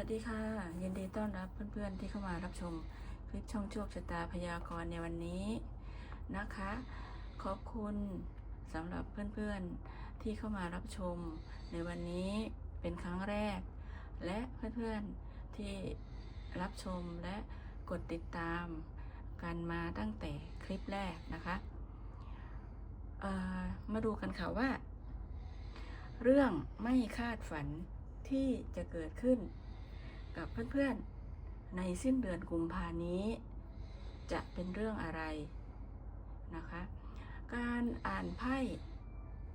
วัสดีค่ะ ยินดีต้อนรับเพื่อนๆที่เข้ามารับชมคลิปช่องโชคชะตาพยากรณ์ในวันนี้นะคะ ขอบคุณสำหรับเพื่อนๆที่เข้ามารับชมในวันนี้เป็นครั้งแรก และเพื่อนๆที่รับชมและกดติดตามกันมาตั้งแต่คลิปแรกนะคะมาดูกันค่ะว่า เรื่องไม่คาดฝันที่จะเกิดขึ้น กับเพื่อนๆ ในสิ้นเดือนกุมภานี้ จะเป็นเรื่องอะไรนะคะ การอ่านไพ่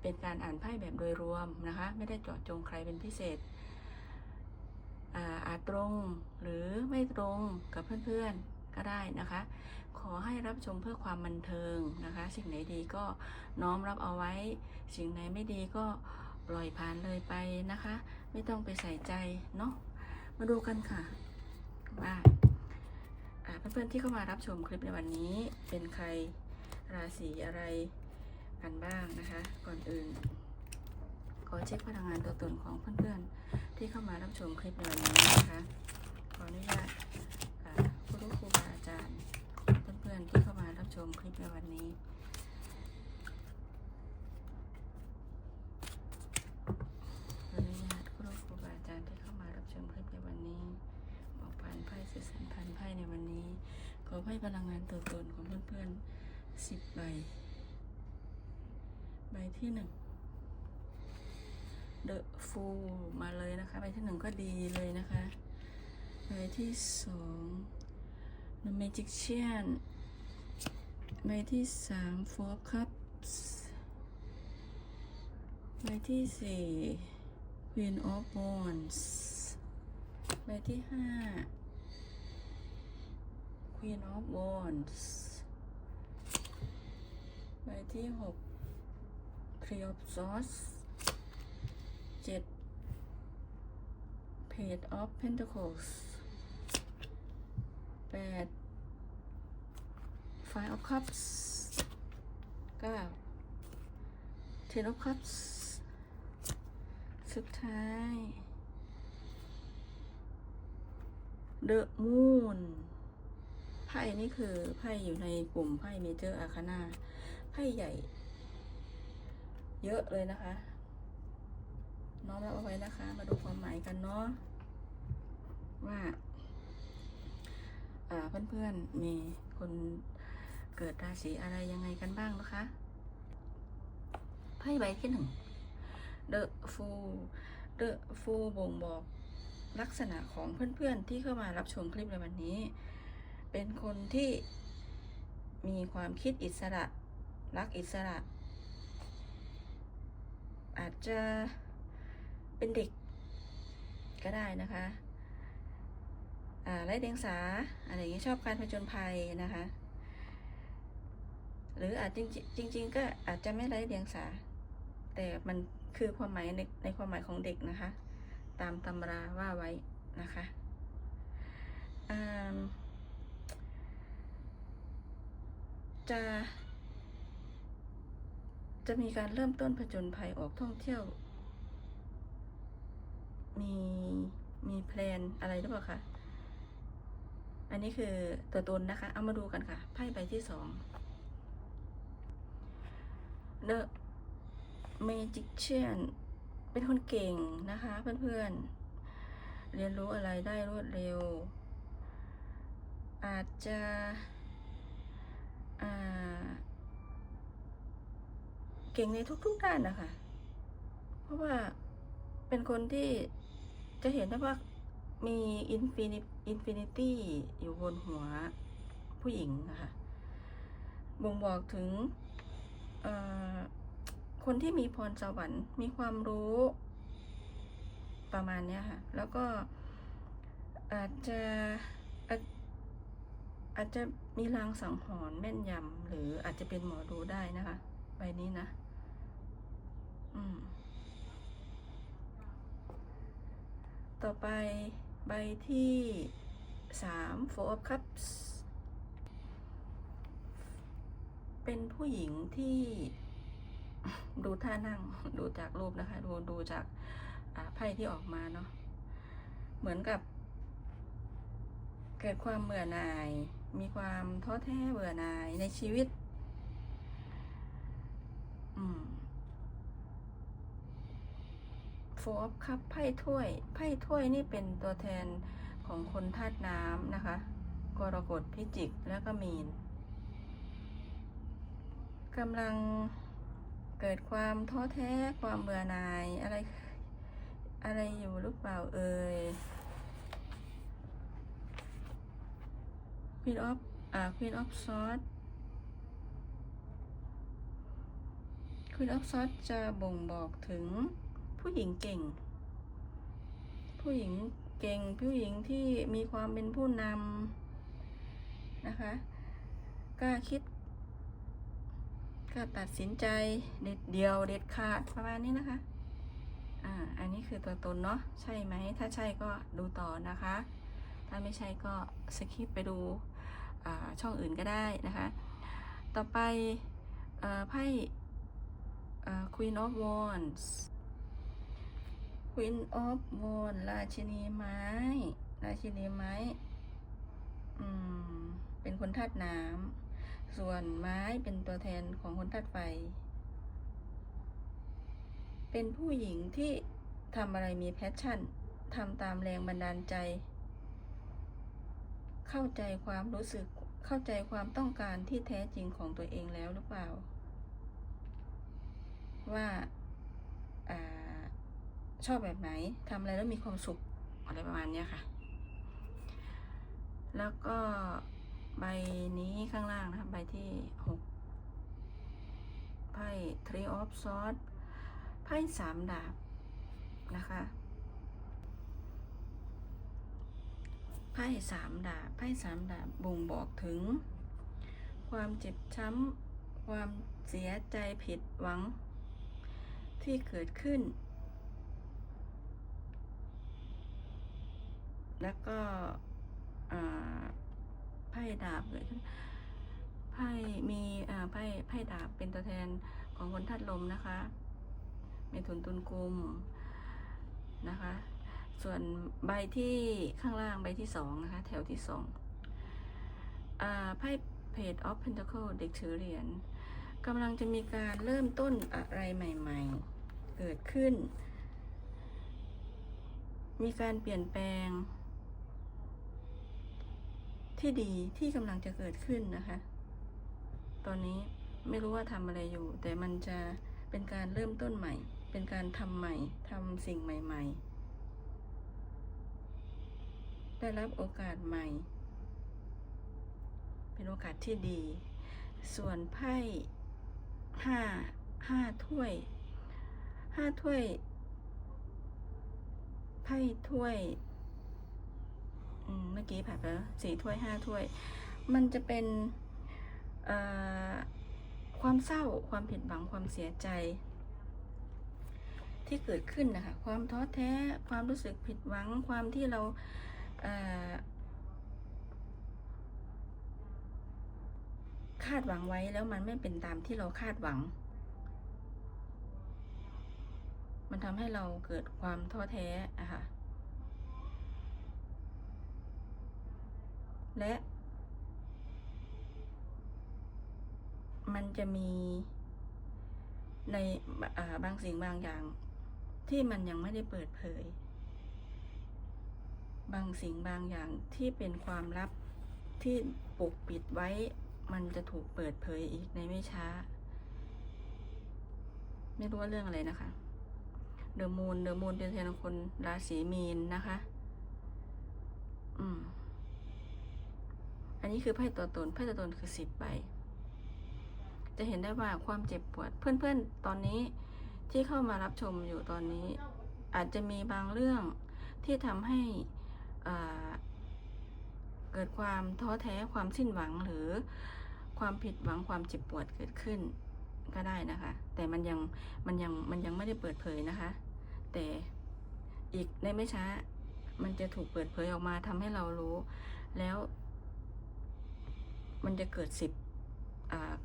เป็นการอ่านไพ่แบบโดยรวมนะคะ ไม่ได้เจาะจงใครเป็นพิเศษอ่าอาจตรงหรือไม่ตรงกับเพื่อนๆก็ได้นะคะ ขอให้รับชมเพื่อความบันเทิงนะคะ สิ่งไหนดีก็น้อมรับเอาไว้ สิ่งไหนไม่ดีก็ปล่อยผ่านเลยไปนะคะ ไม่ต้องไปใส่ใจเนาะ มาดูกันค่ะว่าเพื่อนๆที่เข้ามารับชมคลิปในวันนี้เป็นใครราศีอะไรกันบ้างนะคะ ก่อนอื่น ขอเช็คพลังงานตัวตนของเพื่อนๆที่เข้ามารับชมคลิปในวันนี้นะคะขออนุญาตผู้รู้ครูบาอาจารย์เพื่อนๆที่เข้ามารับชมคลิปในวันนี้ ขออนุญาตครูครูบาอาจารย์ที่เข้ามารับชมคลิปในวันนี้บอกผ่านไพ่สื่อสารผ่านไพ่ในวันนี้ ขอไพ่พลังงานตัวตนของเพื่อนๆสิบใบ ใบที่หนึ่ง The Fool มาเลยนะคะ ใบที่หนึ่งก็ดีเลยนะคะ ใบที่สอง The Magician ใบที่สาม Four Cups ใบที่สี่ Queen of Wands ใบที่ห้า Queen of Wands ใบที่หก Three of Swords เจ็ด Page of Pentacles แปด Five of Cups เก้า Ten of Cups สุดท้าย The Moon ไพ่นี่คือไพ่อยู่ในกลุ่มไพ่เมเจอร์อาคานาไพ่ใหญ่ เยอะเลยนะคะ น้อมรับเอาไว้นะคะ มาดูความหมายกันเนาะว่าอ่าเพื่อนๆมีคนเกิดราศีอะไรยังไงกันบ้างนะคะไพ่ใบที่หนึ่ง The Fool The Fool บ่งบอกลักษณะของเพื่อนๆที่เข้ามารับชมคลิปในวันนี้ เป็นคนที่มีความคิดอิสระ รักอิสระ อาจจะเป็นเด็กก็ได้นะคะอ่าไร้เดียงสาอะไรอย่างนี้ยชอบการผจญภัยนะคะ หรืออาจจริงจริงก็อาจจะไม่ไร้เดียงสา แต่มันคือความหมายในในความหมายของเด็กนะคะ ตามตำราว่าไว้นะคะอ่า จะ จะมีการเริ่มต้นผจญภัยออกท่องเที่ยว มีมีแพลนอะไรหรือเปล่าคะอันนี้คือตัวตนนะคะ เอามาดูกันค่ะ ไพ่ใบที่สอง The Magician เป็นคนเก่งนะคะ เพื่อนๆ เรียนรู้อะไรได้รวดเร็ว อาจจะ เก่งในทุกๆด้านนะคะ เพราะว่าเป็นคนที่จะเห็นได้ว่ามีอินฟินิอินฟินิตี้อยู่บนหัวผู้หญิงนะคะบ่งบอกถึงคนที่มีพรสวรรค์มีความรู้ประมาณนี้ค่ะ แล้วก็อาจจะ อาจจะมีลางสังหรณ์แม่นยำหรืออาจจะเป็นหมอดูได้นะคะ ใบนี้นะ อืม ต่อไปใบที่สาม four of cups เป็นผู้หญิงที่ดูท่านั่งดูจากรูปนะคะ ดูดูจากไพ่ที่ออกมาเนาะเหมือนกับ เกิดความเบื่อหน่าย มีความท้อแท้เบื่อหน่ายในชีวิต อืมโฟร์ครับไพ่ถ้วย ไพ่ถ้วยนี่เป็นตัวแทนของคนธาตุน้ำนะคะ กรกฎพิจิก แล้วก็มีนกำลังเกิดความท้อแท้ความเบื่อหน่ายอะไรอะไรอยู่หรือเปล่าเอ่ย Queen of อ่า Queen of Swords Queen of Swords จะบ่งบอกถึงผู้หญิงเก่ง ผู้หญิงเก่ง ผู้หญิงที่มีความเป็นผู้นำนะคะกล้าคิดกล้าตัดสินใจเด็ดเดียวเด็ดขาดประมาณนี้นะคะ อ่า อันนี้คือตัวตนเนาะ ใช่ไหม ถ้าใช่ก็ดูต่อนะคะ ถ้าไม่ใช่ก็สคิปไปดูช่องอื่นก็ได้นะคะ ต่อไปไพ่ Queen of Wands Queen of Wands ราชินีไม้ ราชินีไม้ เป็นคนธาตุน้ำ ส่วนไม้เป็นตัวแทนของคนธาตุไฟ เป็นผู้หญิงที่ทำอะไรมีแพชชั่น ทำตามแรงบันดาลใจ เข้าใจความรู้สึกเข้าใจความต้องการที่แท้จริงของตัวเองแล้วหรือเปล่า ว่าอาชอบแบบไหนทำอะไรแล้วมีความสุขอะไรประมาณนี้ค่ะ แล้วก็ใบนี้ข้างล่างนะคะใบที่หกไพ่ Three of Swords ไพ่สามดาบนะคะ ไพ่สามดาบไพ่สามดาบบ่งบอกถึง ความเจ็บช้ำ ความเสียใจผิดหวัง ที่เกิดขึ้น แล้วก็ไพ่ดาบเกิดขึ้นไพ่มีไพ่ไพ่ดาบเป็นตัวแทนของคนธาตุลมนะคะเมถุนตุลกุมนะคะ ส่วนใบที่ข้างล่างใบที่สองนะคะ แถวที่สองไพ่เพจออฟเพนท c เคิลเด็กถือเหรียญกำลังจะมีการเริ่มต้นอะไรใหม่ ๆ เกิดขึ้น มีการเปลี่ยนแปลง ที่ดีที่กำลังจะเกิดขึ้นนะคะ ตอนนี้ไม่รู้ว่าทำอะไรอยู่ แต่มันจะเป็นการเริ่มต้นใหม่ เป็นการทำใหม่ทำสิ่งใหม่ ๆ ได้รับโอกาสใหม่ เป็นโอกาสที่ดี ส่วนไพ่ห้าห้าถ้วยห้าถ้วยไพ่ถ้วยเมื่อกี้ผ่านไปแล้วสี่ถ้วยห้าถ้วย มันจะเป็นความเศร้าความผิดหวังความเสียใจ ที่เกิดขึ้นนะคะ ความท้อแท้ความรู้สึกผิดหวังความที่เรา คาดหวังไว้แล้วมันไม่เป็นตามที่เราคาดหวัง มันทำให้เราเกิดความท้อแท้อะค่ะ และ มันจะมีในบางสิ่งบางอย่างที่มันยังไม่ได้เปิดเผย บางสิ่งบางอย่างที่เป็นความลับที่ปกปิดไว้ มันจะถูกเปิดเผยอีกในไม่ช้า ไม่รู้ว่าเรื่องอะไรนะคะเดอะมูนเดอะมูนเป็นแทนคนราศีมีนนะคะ อืม อันนี้คือไพ่ตัวตนไพ่ตัวตนคือสิบใบ จะเห็นได้ว่าความเจ็บปวด เพื่อนๆ ตอนนี้ที่เข้ามารับชมอยู่ตอนนี้ อาจจะมีบางเรื่องที่ทำให้ เกิดความท้อแท้ความสิ้นหวังหรือความผิดหวังความเจ็บปวดเกิดขึ้นก็ได้นะคะ แต่มันยังมันยังมันยังไม่ได้เปิดเผยนะคะ แต่อีกในไม่ช้ามันจะถูกเปิดเผยออกมาทำให้เรารู้ แล้ว มันจะเกิดสิบ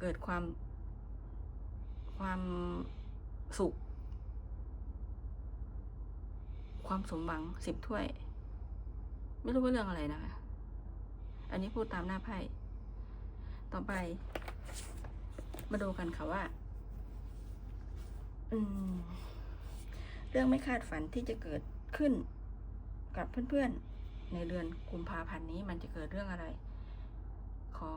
เกิดความความสุข ความสมหวังสิบถ้วย ไม่รู้ว่าเรื่องอะไรนะคะ อันนี้พูดตามหน้าไพ่ ต่อไป มาดูกันค่ะว่า อืม เรื่องไม่คาดฝันที่จะเกิดขึ้นกับเพื่อนๆ ในเดือนกุมภาพันธ์นี้มันจะเกิดเรื่องอะไร ขอ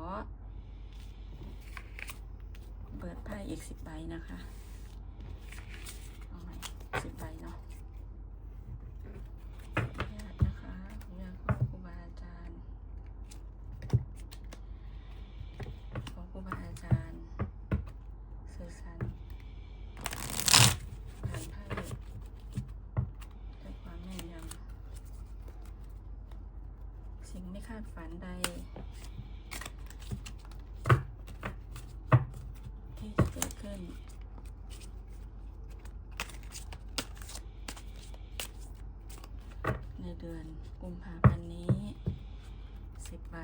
เปิดไพ่อีกสิบใบนะคะ เอาใหม่สิบใบเนาะ คาดฝันใด ที่จะเกิดขึ้น ในเดือนกุมภาพันธ์นี้สิบใบ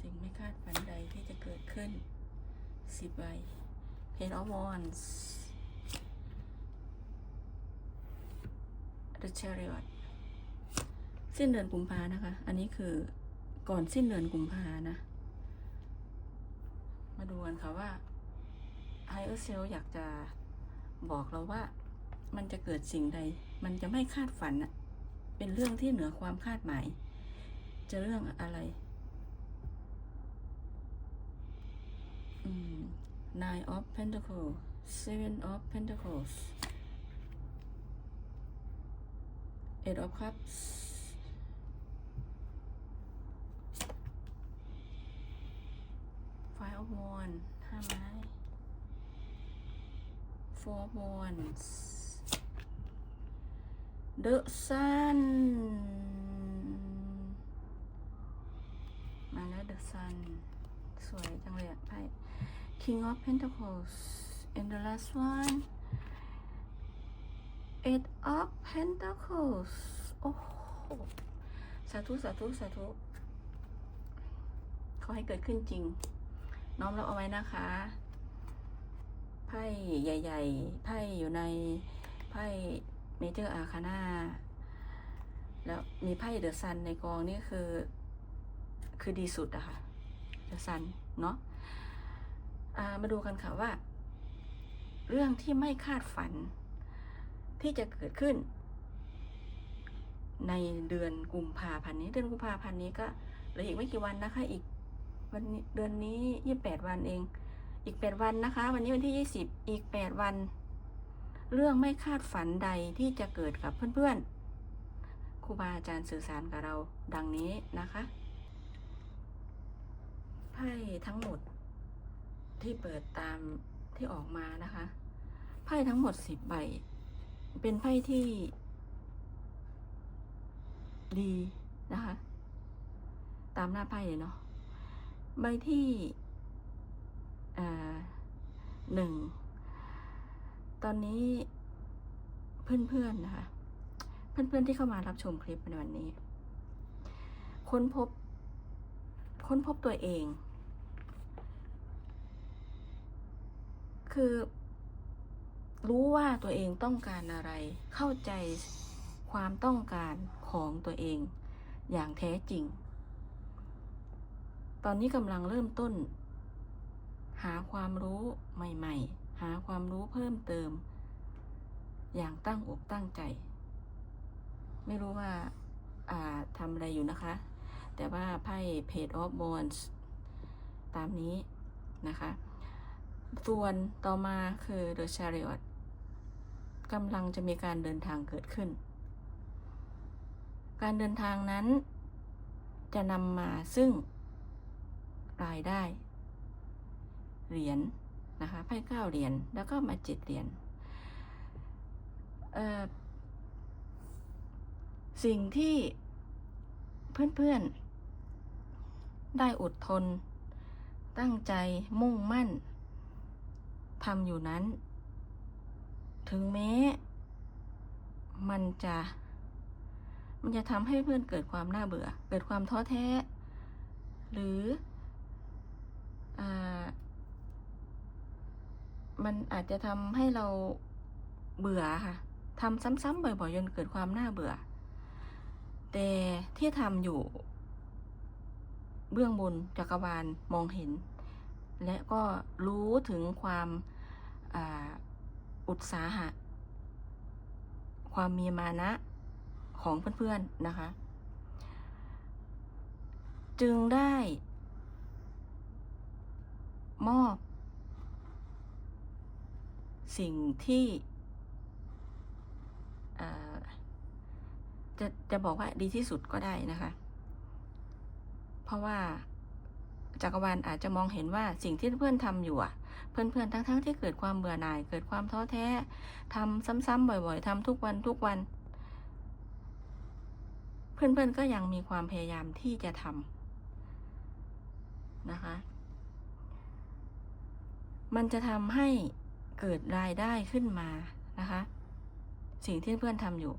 สิ่งไม่คาดฝันใดที่จะเกิดขึ้นสิบใบ Page of Wands The Chariot สิ้นเดือนกุมภานะคะ อันนี้คือก่อนสิ้นเดือนกุมภานะ มาดูกันค่ะว่า Higher Self อยากจะบอกเราว่ามันจะเกิดสิ่งใด มันจะไม่คาดฝันอะเป็นเรื่องที่เหนือความคาดหมาย จะเรื่องอะไร Nine of Pentacles Seven of Pentacles Eight of Cups Five of Wands ห้าไม้ Four of Wands The Sun มาแล้ว The Sun สวยจังเลยอะไพ่ King of Pentacles and the last one Eight of Pentacles โอ้โหสาธุ สาธุ สาธุ ขอให้เกิดขึ้นจริง น้อมรับเอาไว้นะคะไพ่ใหญ่ ๆไพ่อยู่ในไพ่เมเจอร์อาคาน่าแล้วมีไพ่เดอะซันในกองนี่คือ คือดีสุดอะค่ะเดอะซันเนาะอ่ามาดูกันค่ะว่า เรื่องที่ไม่คาดฝัน ที่จะเกิดขึ้น ในเดือนกุมภาพันธ์นี้ เดือนกุมภาพันธ์นี้ก็เหลืออีกไม่กี่วันนะคะอีก วันนี้เดือนนี้ยี่แปดวันเอง อีกแปดวันนะคะ วันนี้วันที่ยี่สิบอีกแปดวัน เรื่องไม่คาดฝันใดที่จะเกิดกับเพื่อนๆครูบาอาจารย์สื่อสารกับเราดังนี้นะคะไพ่ทั้งหมดที่เปิดตามที่ออกมานะคะไพ่ทั้งหมดสิบใบ เป็นไพ่ที่ ดีนะคะ ตามหน้าไพ่เลยเนาะ ใบที่หนึ่ง ตอนนี้เพื่อนๆนะคะ เพื่อนๆที่เข้ามารับชมคลิปในวันนี้ ค้นพบ ค้นพบตัวเอง คือรู้ว่าตัวเองต้องการอะไร เข้าใจความต้องการของตัวเองอย่างแท้จริง ตอนนี้กำลังเริ่มต้น หาความรู้ใหม่ ๆ หาความรู้เพิ่มเติม อย่างตั้งอกตั้งใจ ไม่รู้ว่าาทำอะไรอยู่นะคะ แต่ว่าไพ่ Page of Wands ตามนี้นะคะ ส่วนต่อมาคือ The Chariot กำลังจะมีการเดินทางเกิดขึ้น การเดินทางนั้นจะนำมาซึ่ง รายได้ เหรียญนะคะไพ่เก้าเหรียญแล้วก็มาเจ็ดเหรียญสิ่งที่เพื่อนๆ ได้อดทน ตั้งใจมุ่งมั่นทำอยู่นั้น ถึงแม้ มันจะ มันจะทำให้เพื่อนเกิดความน่าเบื่อ เกิดความท้อแท้ หรือ มันอาจจะทำให้เราเบื่อค่ะทำซ้ำๆบ่อยๆจนเกิดความน่าเบื่อ แต่ที่ทำอยู่ เบื้องบนจักรวาลมองเห็น และก็รู้ถึงความอุตสาหะ ความมีมานะของเพื่อนๆนะคะ จึงได้ มอบ สิ่งที่จะจะบอกว่าดีที่สุดก็ได้นะคะ เพราะว่าจักรวาลอาจจะมองเห็นว่าสิ่งที่เพื่อนทำอยู่อะเพื่อนๆทั้งๆที่เกิดความเบื่อหน่าย เกิดความท้อแท้ทำซ้ำๆบ่อยๆทำทุกวันทุกวัน เพื่อนๆก็ยังมีความพยายามที่จะทำนะคะ มันจะทำให้เกิดรายได้ขึ้นมานะคะ สิ่งที่เพื่อนทำอยู่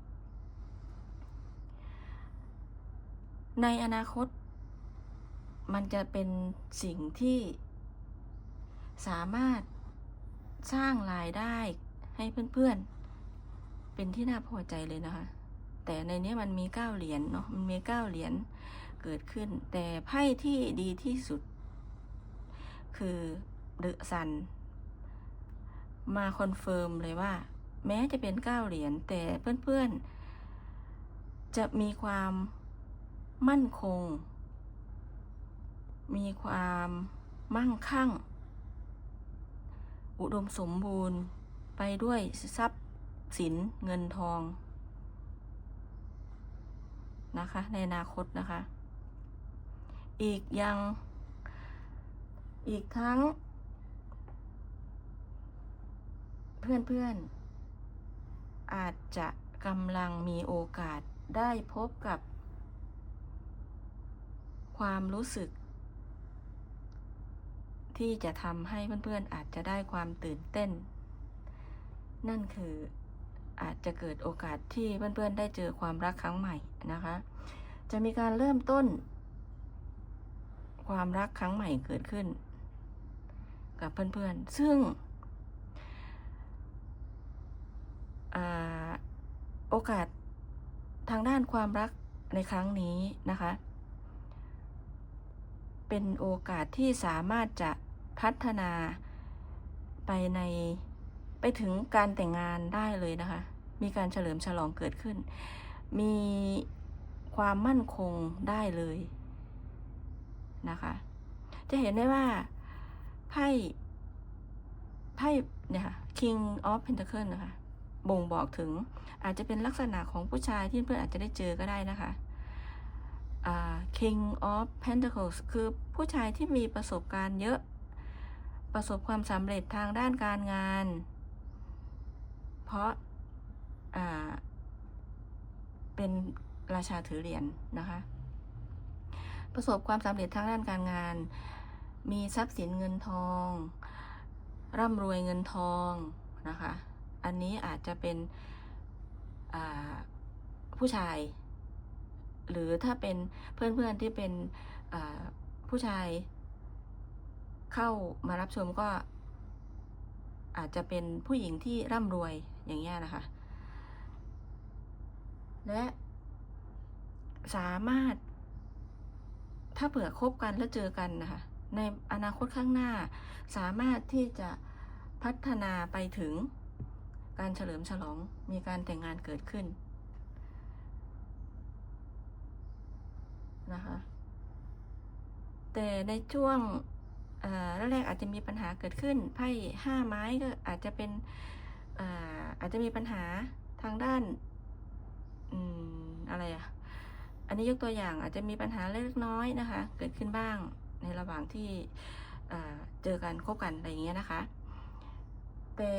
ในอนาคต มันจะเป็นสิ่งที่สามารถสร้างรายได้ให้เพื่อนๆ เป็นที่น่าพอใจเลยนะคะ แต่ในนี้มันมีเก้าเหรียญเนาะ มันมีเก้าเหรียญเกิดขึ้น แต่ไพ่ที่ดีที่สุด คือ เดอะซัน มาคอนเฟิร์มเลยว่า แม้จะเป็นเก้าเหรียญแต่เพื่อนๆ จะมีความมั่นคง มีความมั่งคั่ง อุดมสมบูรณ์ไปด้วยทรัพย์สินเงินทองนะคะ ในอนาคตนะคะ อีกยัง อีกทั้ง เพื่อนๆ อาจจะกำลังมีโอกาสได้พบกับ ความรู้สึก ที่จะทำให้เพื่อนๆ อาจจะได้ความตื่นเต้น นั่นคืออาจจะเกิดโอกาสที่เพื่อนๆ ได้เจอความรักครั้งใหม่นะคะ จะมีการเริ่มต้น ความรักครั้งใหม่เกิดขึ้น กับเพื่อนๆ ซึ่ง อ่าโอกาสทางด้านความรักในครั้งนี้นะคะ เป็นโอกาสที่สามารถจะพัฒนาไปในไปถึงการแต่งงานได้เลยนะคะ มีการเฉลิมฉลองเกิดขึ้น มีความมั่นคงได้เลยนะคะ จะเห็นได้ว่าไพ่ไพ่เนี่ยค่ะ King of Pentacle นะคะ บ่งบอกถึงอาจจะเป็นลักษณะของผู้ชายที่เพื่อนอาจจะได้เจอก็ได้นะคะ King of Pentacles คือผู้ชายที่มีประสบการณ์เยอะ ประสบความสำเร็จทางด้านการงาน เพราะเป็นราชาถือเหรียญนนะคะ ประสบความสำเร็จทางด้านการงาน มีทรัพย์สินเงินทอง ร่ำรวยเงินทองนะคะ อันนี้อาจจะเป็นผู้ชาย หรือถ้าเป็นเพื่อนๆที่เป็นผู้ชาย เข้ามารับชมก็อาจจะเป็นผู้หญิงที่ร่ำรวยอย่างเงี้ยนะคะ และสามารถ ถ้าเผื่อคบกันแล้วเจอกันนะคะ ในอนาคตข้างหน้า สามารถที่จะพัฒนาไปถึง การเฉลิมฉลองมีการแต่งงานเกิดขึ้นนะคะแต่ในช่วงแรกๆอาจจะมีปัญหาเกิดขึ้นไพ่ห้าไม้ก็อาจจะเป็นอาจจะมีปัญหาทางด้านอะไรอะอันนี้ยกตัวอย่างอาจจะมีปัญหาเล็กน้อยนะคะ เกิดขึ้นบ้างในระหว่างที่เจอกันคบกันอะไรอย่างเงี้ยนะคะ แต่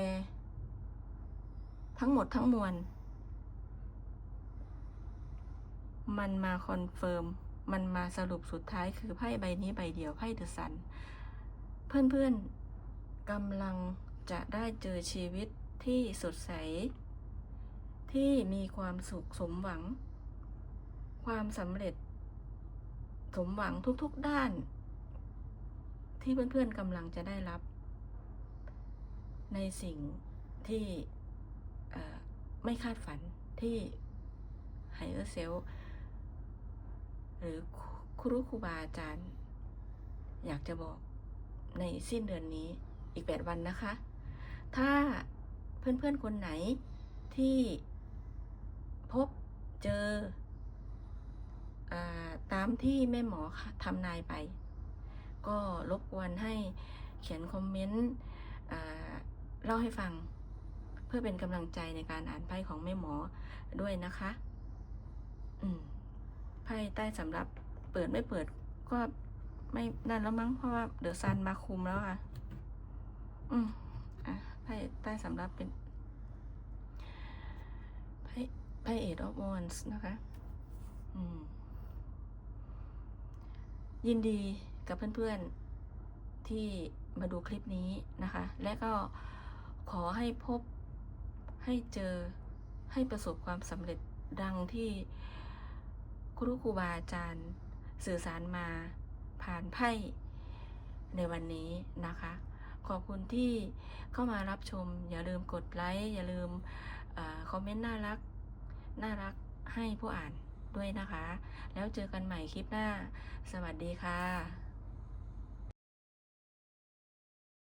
ทั้งหมดทั้งมวล มันมาคอนเฟิร์ม มันมาสรุปสุดท้ายคือไพ่ใบนี้ใบเดียวไพ่เดอะซัน เพื่อนๆกำลังจะได้เจอชีวิตที่สดใส ที่มีความสุขสมหวัง ความสำเร็จ สมหวังทุกๆด้าน ที่เพื่อนๆกำลังจะได้รับ ในสิ่งที่ ไม่คาดฝันที่ไฮเออร์เซลหรือครูครูบาอาจารย์ อยากจะบอกในสิ้นเดือนนี้อีก 8 วันนะคะ ถ้าเพื่อนๆ คนไหนที่พบเจออตามที่แม่หมอทำนายไป ก็รบกวนให้เขียนคอมเมนต์เล่าให้ฟัง เพื่อเป็นกำลังใจในการอ่านไพ่ของแม่หมอด้วยนะคะ อืมไพ่ใต้สำหรับเปิดไม่เปิดก็ไม่นั่นแล้วมั้งเพราะว่าเดอะซันมาคุมแล้วค่ะ อืมอะไพ่ใต้สำหรับเป็นไพ่ไพ่เอ็ดออฟวอนส์นะคะ อืม ยินดีกับเพื่อนๆที่มาดูคลิปนี้นะคะ และก็ขอให้พบ ให้เจอให้ประสบความสำเร็จดังที่ครูครูบาอาจารย์สื่อสารมาผ่านไพ่ในวันนี้นะคะ ขอบคุณที่เข้ามารับชม อย่าลืมกดไลค์อย่าลืมอคอมเมนต์น่ารักน่ารักให้ผู้อ่านด้วยนะคะ แล้วเจอกันใหม่คลิปหน้า สวัสดีค่ะ